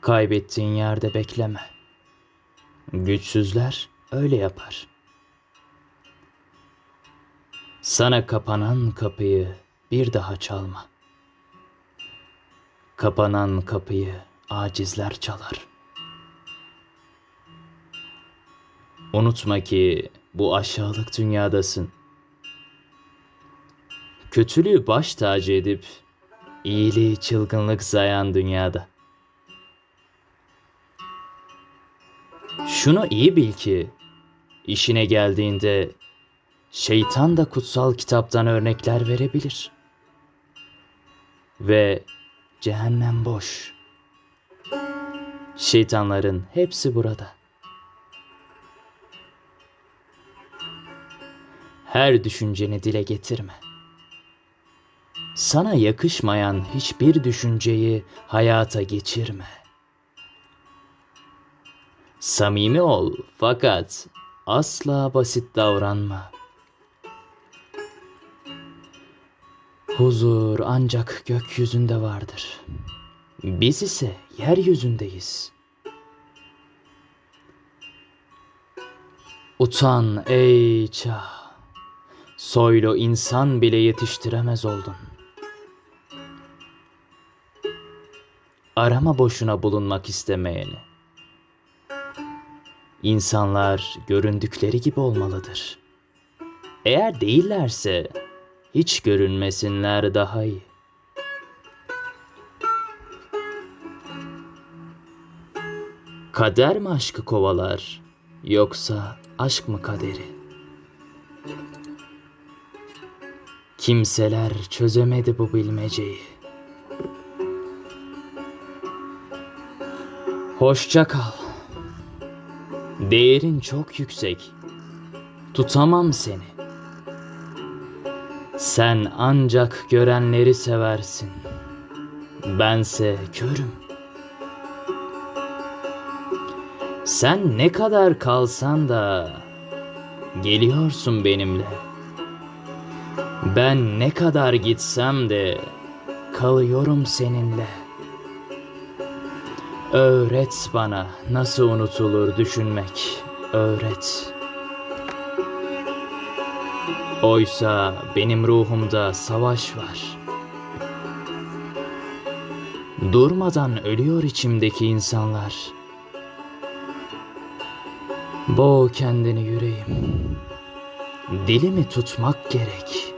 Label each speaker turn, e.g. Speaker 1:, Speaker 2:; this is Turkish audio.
Speaker 1: Kaybettiğin yerde bekleme. Güçsüzler öyle yapar. Sana kapanan kapıyı bir daha çalma. Kapanan kapıyı acizler çalar. Unutma ki bu aşağılık dünyadasın. Kötülüğü baş tacı edip iyiliği çılgınlık sayan dünyada. Şunu iyi bil ki işine geldiğinde şeytan da kutsal kitaptan örnekler verebilir. Ve cehennem boş. Şeytanların hepsi burada. Her düşünceni dile getirme. Sana yakışmayan hiçbir düşünceyi hayata geçirme. Samimi ol fakat asla basit davranma. Huzur ancak gökyüzünde vardır. Biz ise yeryüzündeyiz. Utan ey çağ. Soylu insan bile yetiştiremez oldun. Arama boşuna bulunmak istemeyeni. İnsanlar göründükleri gibi olmalıdır. Eğer değillerse hiç görünmesinler daha iyi. Kader mi aşkı kovalar yoksa aşk mı kaderi? Kimseler çözemedi bu bilmeceyi. Hoşça kal. Değerin çok yüksek. Tutamam seni. Sen ancak görenleri seversin. Bense körüm. Sen ne kadar kalsan da geliyorsun benimle. Ben ne kadar gitsem de kalıyorum seninle. Öğret bana nasıl unutulur düşünmek. Öğret. Oysa benim ruhumda savaş var. Durmadan ölüyor içimdeki insanlar. Boğ kendini yüreğim. Dilimi tutmak gerek.